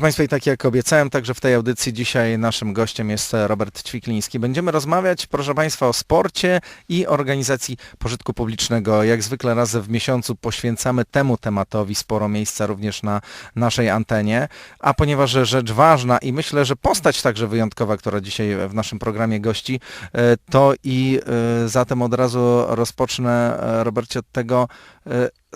Proszę Państwa, i tak jak obiecałem, także w tej audycji dzisiaj naszym gościem jest Robert Ćwikliński. Będziemy rozmawiać, proszę Państwa, o sporcie i organizacji pożytku publicznego. Jak zwykle raz w miesiącu poświęcamy temu tematowi sporo miejsca również na naszej antenie, a ponieważ rzecz ważna i myślę, że postać także wyjątkowa, która dzisiaj w naszym programie gości, e, to i e, zatem od razu rozpocznę, e, Robercie, od tego,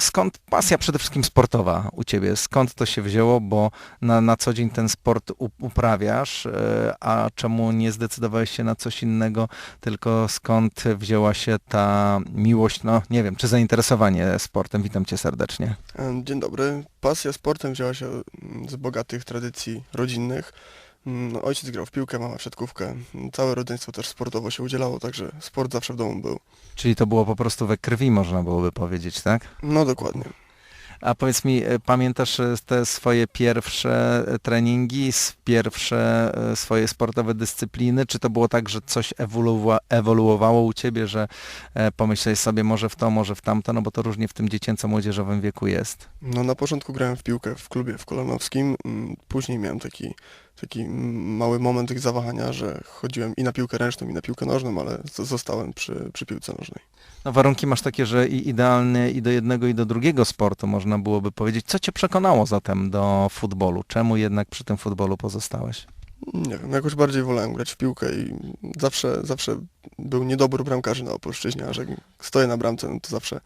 skąd pasja przede wszystkim sportowa u Ciebie? Skąd to się wzięło, bo na, na co dzień ten sport uprawiasz, e, a czemu nie zdecydowałeś się na coś innego, tylko skąd wzięła się ta miłość, no nie wiem, czy zainteresowanie sportem? Witam Cię serdecznie. Dzień dobry. Pasja sportem wzięła się z bogatych tradycji rodzinnych. Mm, no, Ojciec grał w piłkę, mama w siatkówkę. Całe rodzeństwo też sportowo się udzielało, także sport zawsze w domu był. Czyli to było po prostu we krwi, można byłoby powiedzieć, tak? No dokładnie. A powiedz mi, e, pamiętasz e, te swoje pierwsze e, treningi, pierwsze swoje sportowe dyscypliny? Czy to było tak, że coś ewoluowa- ewoluowało u ciebie, że pomyślałeś sobie może w to, może w tamto, no bo to różnie w tym dziecięco-młodzieżowym wieku jest. No na początku grałem w piłkę w klubie w Kolanowskim. mm, Później miałem taki, taki mały moment zawahania, że chodziłem i na piłkę ręczną, i na piłkę nożną, ale zostałem przy, przy piłce nożnej. No warunki masz takie, że i i do jednego i do drugiego sportu można byłoby powiedzieć. Co cię przekonało zatem do futbolu? Czemu jednak przy tym futbolu pozostałeś? Nie wiem, jakoś bardziej wolałem grać w piłkę i zawsze, zawsze był niedobór bramkarzy na Opolszczyźnie, a że stoję na bramce, no to zawsze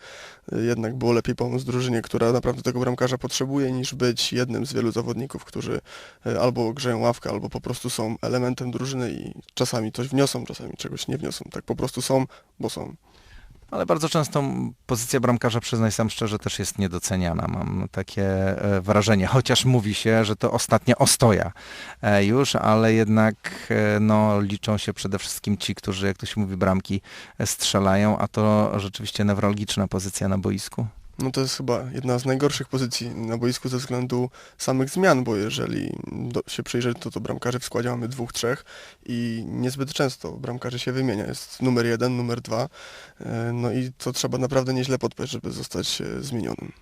y, jednak było lepiej pomóc drużynie, która naprawdę tego bramkarza potrzebuje, niż być jednym z wielu zawodników, którzy y, albo grzeją ławkę, albo po prostu są elementem drużyny i czasami coś wniosą, czasami czegoś nie wniosą. Tak po prostu są, bo są. Ale bardzo często pozycja bramkarza, przyznaj sam szczerze, też jest niedoceniana. Mam takie e, wrażenie, chociaż mówi się, że to ostatnia ostoja e, już, ale jednak e, no, liczą się przede wszystkim ci, którzy, jak to się mówi, bramki strzelają, a to rzeczywiście newralgiczna pozycja na boisku. No to jest chyba jedna z najgorszych pozycji na boisku ze względu samych zmian, bo jeżeli do, się przyjrzeć, to to bramkarzy w składzie mamy dwóch, trzech i niezbyt często bramkarzy się wymienia. Jest numer jeden, numer dwa, e, no i to trzeba naprawdę nieźle podpaść, żeby zostać e, zmienionym.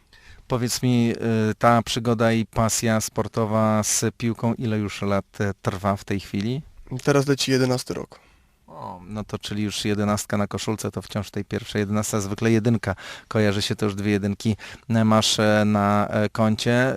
Powiedz mi, y, ta przygoda i pasja sportowa z piłką, ile już lat e, trwa w tej chwili? Teraz leci jedenasty rok. No to czyli już jedenastka na koszulce, to wciąż tej pierwszej jedenastka, zwykle jedynka. Kojarzy się to już dwie jedynki e, masz e, na e, koncie.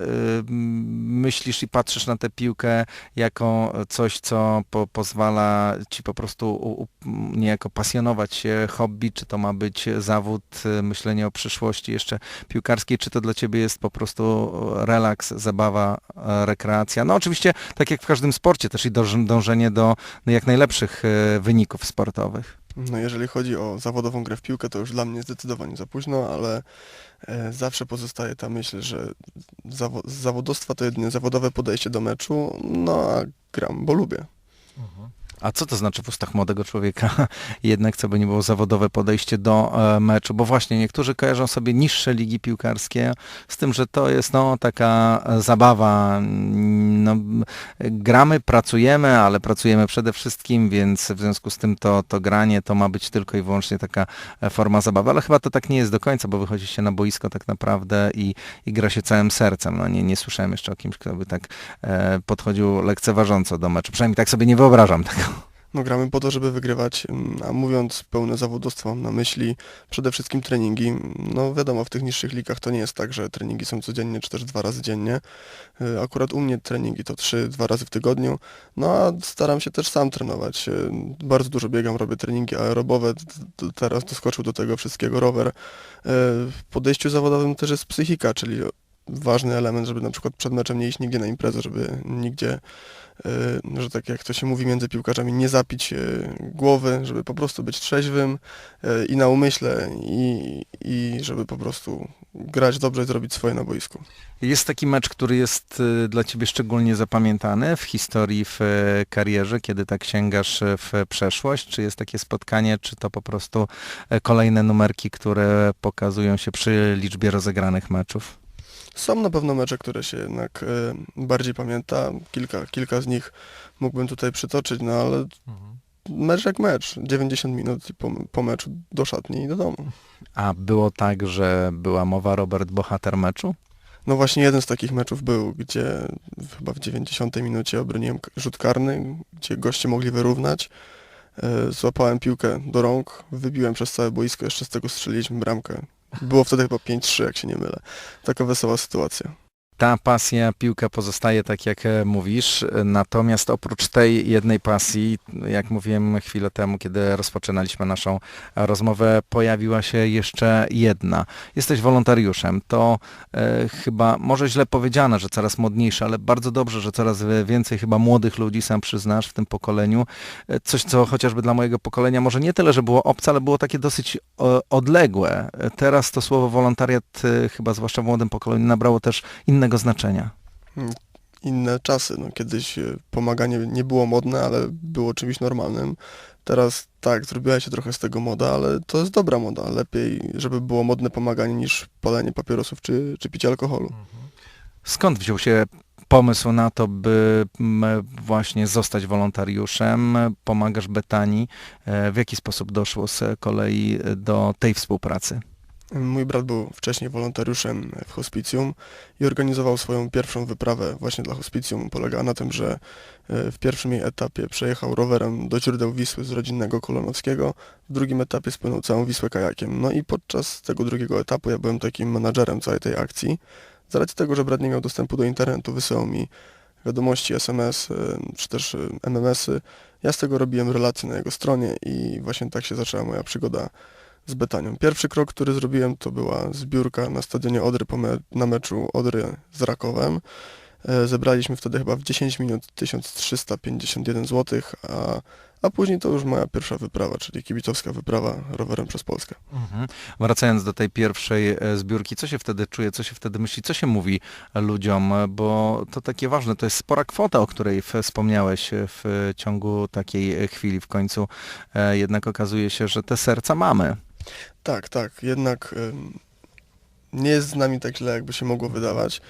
Myślisz i patrzysz na tę piłkę jako coś, co po, pozwala ci po prostu niejako pasjonować się hobby, czy to ma być zawód, myślenie o przyszłości jeszcze piłkarskiej, czy to dla ciebie jest po prostu relaks, zabawa, rekreacja. No oczywiście, tak jak w każdym sporcie, też i dąż- dążenie do jak najlepszych e, wyników sportowych. No jeżeli chodzi o zawodową grę w piłkę, to już dla mnie zdecydowanie za późno, ale e, zawsze pozostaje ta myśl, że zawo- z zawodowstwa to jedynie zawodowe podejście do meczu, no a gram, bo lubię. A co to znaczy w ustach młodego człowieka? Jednak, co by nie było zawodowe podejście do e, meczu, bo właśnie niektórzy kojarzą sobie niższe ligi piłkarskie z tym, że to jest no, taka e, zabawa. mm, No, gramy, pracujemy, ale pracujemy przede wszystkim, więc w związku z tym to, to granie to ma być tylko i wyłącznie taka e, forma zabawy, ale chyba to tak nie jest do końca, bo wychodzi się na boisko tak naprawdę i, i gra się całym sercem. No, nie, nie słyszałem jeszcze o kimś, kto by tak e, podchodził lekceważąco do meczu. Przynajmniej tak sobie nie wyobrażam tego. No gramy po to, żeby wygrywać, mm, a mówiąc pełne zawodowstwo mam na myśli przede wszystkim treningi. No wiadomo, w tych niższych ligach to nie jest tak, że treningi są codziennie czy też dwa razy dziennie. Y, Akurat u mnie treningi to trzy, dwa razy w tygodniu, no a staram się też sam trenować. Y, Bardzo dużo biegam, robię treningi aerobowe, teraz doskoczył do tego wszystkiego rower. Y, W podejściu zawodowym też jest psychika, czyli ważny element, żeby na przykład przed meczem nie iść nigdzie na imprezę, żeby nigdzie y, że tak jak to się mówi między piłkarzami, nie zapić y, głowy, żeby po prostu być trzeźwym y, i na umyśle i, i żeby po prostu grać dobrze i zrobić swoje na boisku. Jest taki mecz, który jest dla ciebie szczególnie zapamiętany w historii, w e, karierze, kiedy tak sięgasz e, w przeszłość? Czy jest takie spotkanie, czy to po prostu e, kolejne numerki, które pokazują się przy liczbie rozegranych meczów? Są na pewno mecze, które się jednak y, bardziej pamięta. Kilka, kilka z nich mógłbym tutaj przytoczyć, no ale mecz jak mecz. 90 minut po, po meczu do szatni i do domu. A było tak, że była mowa Robert bohater meczu? No właśnie jeden z takich meczów był, gdzie chyba w 90 minucie obroniłem rzut karny, gdzie goście mogli wyrównać. E, Złapałem piłkę do rąk, wybiłem przez całe boisko, jeszcze z tego strzeliliśmy bramkę. Było wtedy chyba 5-3, jak się nie mylę. Taka wesoła sytuacja. Ta pasja, piłka pozostaje tak jak e, mówisz, natomiast oprócz tej jednej pasji, jak mówiłem chwilę temu, kiedy rozpoczynaliśmy naszą rozmowę, pojawiła się jeszcze jedna. Jesteś wolontariuszem, to e, chyba może źle powiedziane, że coraz modniejsze, ale bardzo dobrze, że coraz więcej chyba młodych ludzi, sam przyznasz, w tym pokoleniu. E, Coś, co chociażby dla mojego pokolenia może nie tyle, że było obce, ale było takie dosyć odległe. E, Teraz to słowo wolontariat, chyba zwłaszcza w młodym pokoleniu, nabrało też innego znaczenia. Inne czasy, no kiedyś e, pomaganie nie było modne, ale było czymś normalnym. Teraz tak, zrobiła się trochę z tego moda, ale to jest dobra moda. Lepiej, żeby było modne pomaganie niż palenie papierosów czy, czy picie alkoholu. Skąd wziął się pomysł na to, by właśnie zostać wolontariuszem? Pomagasz Betanii. E, W jaki sposób doszło z kolei do tej współpracy? Mój brat był wcześniej wolontariuszem w hospicjum i organizował swoją pierwszą wyprawę właśnie dla hospicjum. Polegała na tym, że e, w pierwszym jej etapie przejechał rowerem do źródeł Wisły z rodzinnego Kolonowskiego, w drugim etapie spłynął całą Wisłę kajakiem. No i podczas tego drugiego etapu ja byłem takim menadżerem całej tej akcji. Z racji tego, że brat nie miał dostępu do internetu, wysyłał mi wiadomości, SMS e, czy też e, MMS-y. Ja z tego robiłem relacje na jego stronie i właśnie tak się zaczęła moja przygoda z Betanią. Pierwszy krok, który zrobiłem, to była zbiórka na stadionie Odry me- na meczu Odry z Rakowem. E, Zebraliśmy wtedy chyba w 10 minut 1351 zł, a, a później to już moja pierwsza wyprawa, czyli kibicowska wyprawa rowerem przez Polskę. Mhm. Wracając do tej pierwszej e, zbiórki, co się wtedy czuje, co się wtedy myśli, co się mówi ludziom, E, bo to takie ważne, to jest spora kwota, o której wspomniałeś w ciągu takiej chwili w końcu. Jednak okazuje się, że te serca mamy. Tak, tak, jednak nie jest z nami tak źle, jakby się mogło wydawać.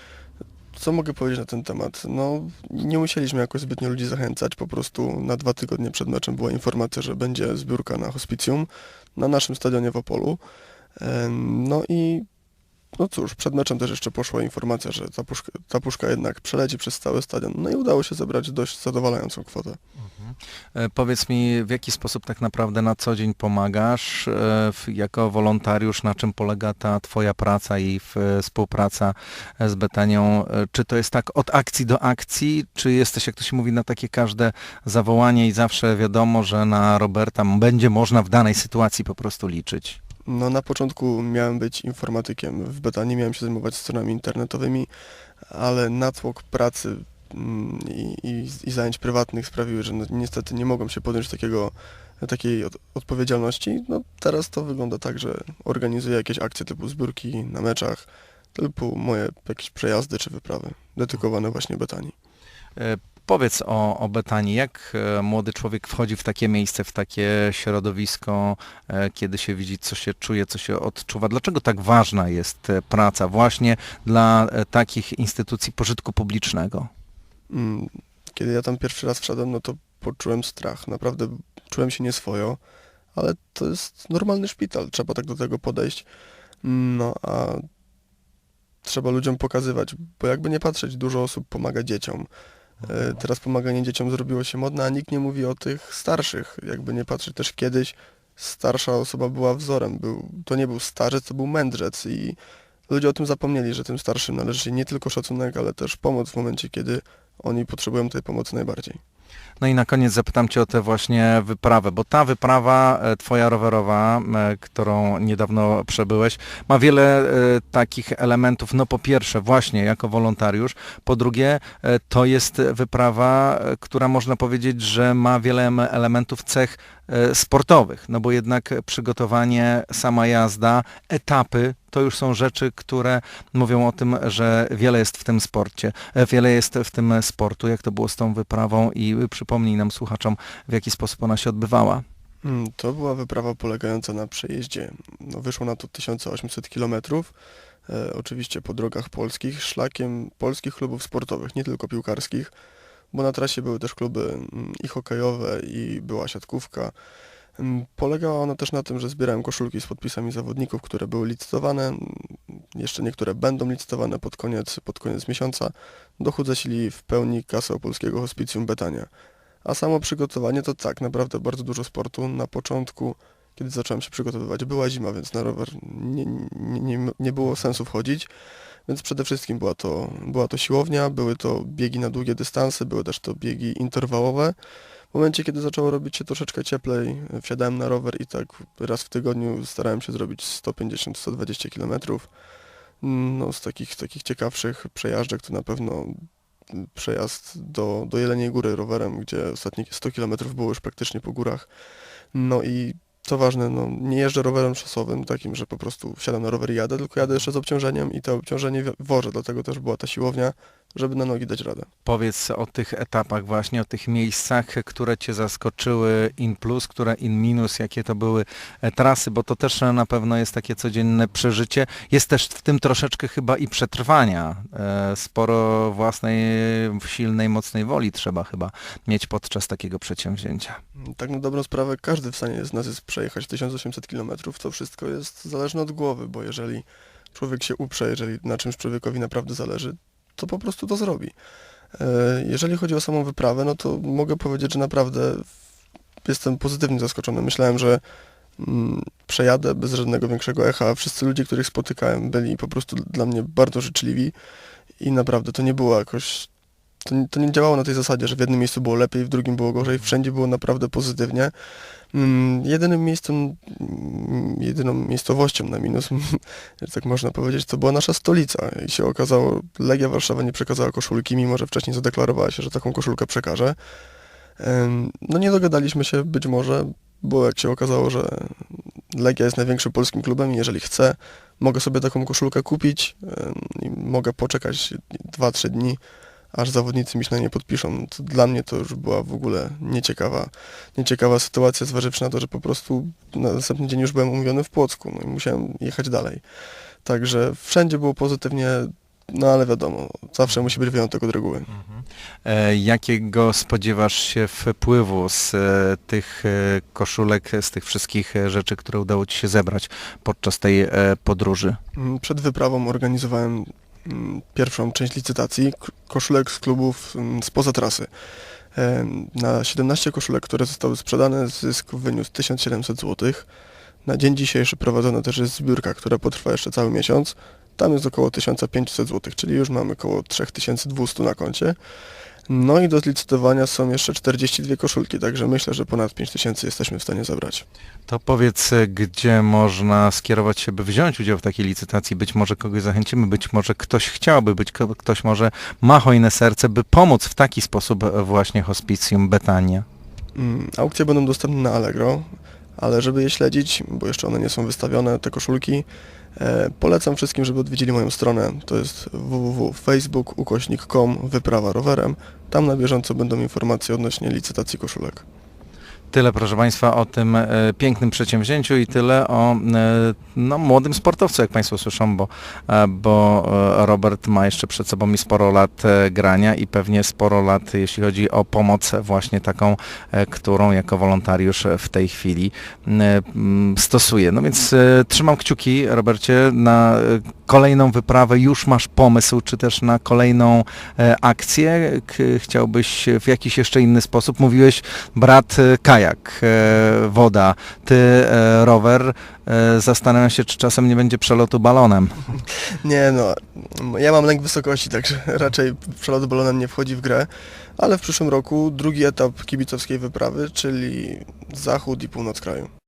Co mogę powiedzieć na ten temat? No, nie musieliśmy jakoś zbytnio ludzi zachęcać, po prostu na dwa tygodnie przed meczem była informacja, że będzie zbiórka na hospicjum na naszym stadionie w Opolu. No i no cóż, przed meczem też jeszcze poszła informacja, że ta puszka, ta puszka jednak przeleci przez cały stadion. No i udało się zebrać dość zadowalającą kwotę. E, Powiedz mi, w jaki sposób tak naprawdę na co dzień pomagasz e, jako wolontariusz, na czym polega ta twoja praca i współpraca e, z Betanią? Czy to jest tak od akcji do akcji, czy jesteś, jak to się mówi, na takie każde zawołanie i zawsze wiadomo, że na Roberta będzie można w danej sytuacji po prostu liczyć? No na początku miałem być informatykiem. W Betanii miałem się zajmować stronami internetowymi, ale natłok pracy mm, i, i, i zajęć prywatnych sprawiły, że no, niestety nie mogłem się podjąć takiego, takiej od, odpowiedzialności. No teraz to wygląda tak, że organizuję jakieś akcje typu zbiórki na meczach, typu moje jakieś przejazdy czy wyprawy dedykowane właśnie Betanii. Powiedz o, o Betanii, jak e, młody człowiek wchodzi w takie miejsce, w takie środowisko, e, kiedy się widzi, co się czuje, co się odczuwa. Dlaczego tak ważna jest e, praca właśnie dla takich instytucji pożytku publicznego? Mm, Kiedy ja tam pierwszy raz wszedłem, no to poczułem strach. Naprawdę czułem się nieswojo, ale to jest normalny szpital, trzeba tak do tego podejść. No a trzeba ludziom pokazywać, bo jakby nie patrzeć, dużo osób pomaga dzieciom. E, Teraz pomaganie dzieciom zrobiło się modne, a nikt nie mówi o tych starszych. Jakby nie patrzeć też kiedyś, starsza osoba była wzorem. Był, to nie był starzec, to był mędrzec i ludzie o tym zapomnieli, że tym starszym należy się nie tylko szacunek, ale też pomoc w momencie, kiedy oni potrzebują tej pomocy najbardziej. No i na koniec zapytam Cię o tę właśnie wyprawę, bo ta wyprawa e, Twoja rowerowa, e, którą niedawno przebyłeś, ma wiele e, takich elementów. No po pierwsze właśnie jako wolontariusz, po drugie to jest wyprawa, która można powiedzieć, że ma wiele em- elementów cech sportowych, no bo jednak przygotowanie, sama jazda, etapy, to już są rzeczy, które mówią o tym, że wiele jest w tym sporcie, wiele jest w tym sportu, jak to było z tą wyprawą i przypomnij nam słuchaczom, w jaki sposób ona się odbywała. Mm, To była wyprawa polegająca na przejeździe. No, wyszło na to 1800 km. E, oczywiście po drogach polskich, szlakiem polskich klubów sportowych, nie tylko piłkarskich, bo na trasie były też kluby mm, i hokejowe, i była siatkówka. Ym, Polegała ona też na tym, że zbierałem koszulki z podpisami zawodników, które były licytowane. Jeszcze niektóre będą licytowane pod koniec, pod koniec miesiąca. Dochód zasili w pełni kasę Opolskiego Hospicjum Betania. A samo przygotowanie to tak, naprawdę bardzo dużo sportu. Na początku, kiedy zacząłem się przygotowywać, była zima, więc na rower nie, nie, nie, nie było sensu wchodzić. Więc przede wszystkim była to, była to siłownia, były to biegi na długie dystanse, były też to biegi interwałowe. W momencie, kiedy zaczęło robić się troszeczkę cieplej, wsiadałem na rower i tak raz w tygodniu starałem się zrobić 150-120 km. No, z takich, takich ciekawszych przejażdżek to na pewno przejazd do, do Jeleniej Góry rowerem, gdzie ostatnie 100 km było już praktycznie po górach. No i co ważne, no, nie jeżdżę rowerem szosowym, takim, że po prostu wsiadam na rower i jadę, tylko jadę jeszcze z obciążeniem i to obciążenie wożę, dlatego też była ta siłownia, żeby na nogi dać radę. Powiedz o tych etapach właśnie, o tych miejscach, które Cię zaskoczyły in plus, które in minus, jakie to były e, trasy, bo to też na pewno jest takie codzienne przeżycie. Jest też w tym troszeczkę chyba i przetrwania. E, Sporo własnej, silnej, mocnej woli trzeba chyba mieć podczas takiego przedsięwzięcia. Tak na dobrą sprawę każdy w stanie z nas jest przejechać 1800 km, to wszystko jest zależne od głowy, bo jeżeli człowiek się uprze, jeżeli na czymś człowiekowi naprawdę zależy, to po prostu to zrobi. E, Jeżeli chodzi o samą wyprawę, no to mogę powiedzieć, że naprawdę jestem pozytywnie zaskoczony. Myślałem, że mm, przejadę bez żadnego większego echa, wszyscy ludzie, których spotykałem, byli po prostu dla mnie bardzo życzliwi i naprawdę to nie było jakoś to to nie działało na tej zasadzie, że w jednym miejscu było lepiej, w drugim było gorzej, wszędzie było naprawdę pozytywnie. Mm, jedynym miejscem, mm, jedyną miejscowością na minus, tak można powiedzieć, to była nasza stolica i się okazało, Legia Warszawa nie przekazała koszulki, mimo że wcześniej zadeklarowała się, że taką koszulkę przekaże. No nie dogadaliśmy się być może, bo jak się okazało, że Legia jest największym polskim klubem i jeżeli chcę, mogę sobie taką koszulkę kupić i mogę poczekać 2-3 dni, aż zawodnicy mi się na nie podpiszą. To dla mnie to już była w ogóle nieciekawa, nieciekawa sytuacja, zważywszy na to, że po prostu na następny dzień już byłem umówiony w Płocku no i musiałem jechać dalej. Także wszędzie było pozytywnie, no ale wiadomo, zawsze musi być wyjątek od reguły. E, Jakiego spodziewasz się wpływu z e, tych e, koszulek, z tych wszystkich rzeczy, które udało Ci się zebrać podczas tej podróży? Mm, Przed wyprawą organizowałem pierwszą część licytacji koszulek z klubów mm, spoza trasy. Em, Na 17 koszulek, które zostały sprzedane, zysk wyniósł 1700 zł. Na dzień dzisiejszy prowadzona też jest zbiórka, która potrwa jeszcze cały miesiąc. Tam jest około 1500 zł, czyli już mamy około 3200 na koncie. No i do zlicytowania są jeszcze 42 koszulki, także myślę, że ponad 5000 jesteśmy w stanie zebrać. To powiedz, e, gdzie można skierować się, by wziąć udział w takiej licytacji. Być może kogoś zachęcimy, być może ktoś chciałby, być ktoś może ma hojne serce, by pomóc w taki sposób e, właśnie hospicjum Betania. Mm, Aukcje będą dostępne na Allegro, ale żeby je śledzić, bo jeszcze one nie są wystawione, te koszulki, polecam wszystkim, żeby odwiedzili moją stronę. To jest www.facebook ukośnik.com wyprawa rowerem. Tam na bieżąco będą informacje odnośnie licytacji koszulek. Tyle, proszę Państwa, o tym e, pięknym przedsięwzięciu i tyle o e, no, młodym sportowcu, jak Państwo słyszą, bo, e, bo Robert ma jeszcze przed sobą i sporo lat grania i pewnie sporo lat, jeśli chodzi o pomoc właśnie taką, którą jako wolontariusz w tej chwili stosuje. No więc trzymam kciuki, Robercie, na kolejną wyprawę. Już masz pomysł, czy też na kolejną e, akcję? Chciałbyś w jakiś jeszcze inny sposób? Mówiłeś brat e, kajak, e, woda, ty rower. Zastanawiam się, czy czasem nie będzie przelotu balonem. Nie no, ja mam lęk wysokości, także raczej przelot balonem nie wchodzi w grę, ale w przyszłym roku drugi etap kibicowskiej wyprawy, czyli zachód i północ kraju.